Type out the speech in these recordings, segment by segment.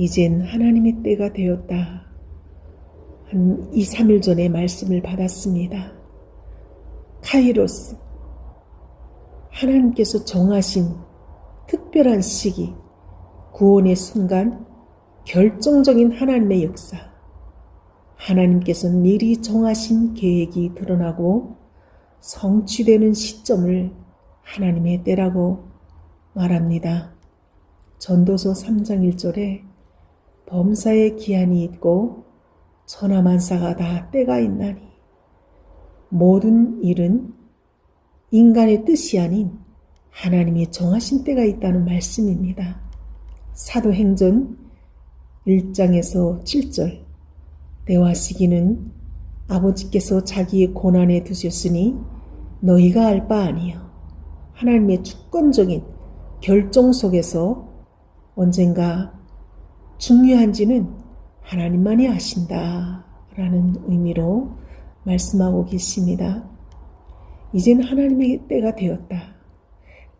이젠 하나님의 때가 되었다. 한 2, 3일 전에 말씀을 받았습니다. 카이로스. 하나님께서 정하신 특별한 시기, 구원의 순간, 결정적인 하나님의 역사. 하나님께서 미리 정하신 계획이 드러나고 성취되는 시점을 하나님의 때라고 말합니다. 전도서 3장 1절에 범사의 기한이 있고 천하만사가 다 때가 있나니 모든 일은 인간의 뜻이 아닌 하나님이 정하신 때가 있다는 말씀입니다. 사도행전 1장에서 7절 때와 시기는 아버지께서 자기의 고난에 두셨으니 너희가 알 바 아니요 하나님의 주권적인 결정 속에서 언젠가 중요한지는 하나님만이 아신다. 라는 의미로 말씀하고 계십니다. 이젠 하나님의 때가 되었다.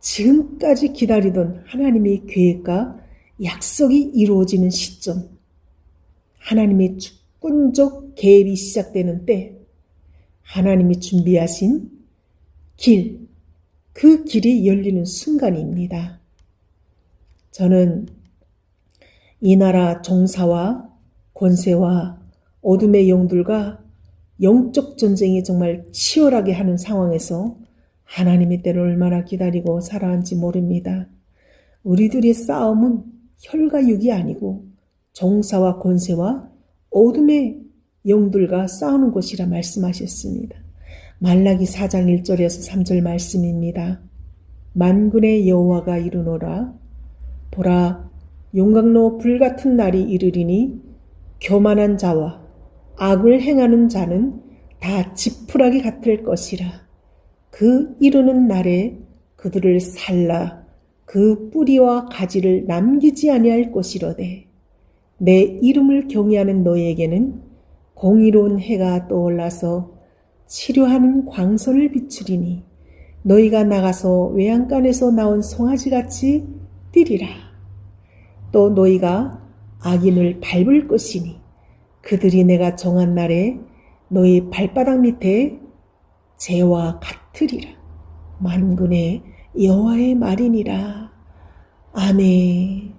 지금까지 기다리던 하나님의 계획과 약속이 이루어지는 시점. 하나님의 주권적 개입이 시작되는 때, 하나님이 준비하신 길, 그 길이 열리는 순간입니다. 저는 이 나라 종사와 권세와 어둠의 영들과 영적 전쟁이 정말 치열하게 하는 상황에서 하나님의 때를 얼마나 기다리고 살아왔는지 모릅니다. 우리들의 싸움은 혈과 육이 아니고 종사와 권세와 어둠의 영들과 싸우는 것이라 말씀하셨습니다. 말라기 4장 1절에서 3절 말씀입니다. 만군의 여호와가 이르노라 보라 용광로 불같은 날이 이르리니 교만한 자와 악을 행하는 자는 다 지푸라기 같을 것이라. 그 이르는 날에 그들을 살라 그 뿌리와 가지를 남기지 아니할 것이로되 내 이름을 경외하는 너에게는 공의로운 해가 떠올라서 치료하는 광선을 비추리니 너희가 나가서 외양간에서 나온 송아지같이 뛰리라. 또 너희가 악인을 밟을 것이니 그들이 내가 정한 날에 너희 발바닥 밑에 재와 같으리라. 만군의 여호와의 말이니라. 아멘.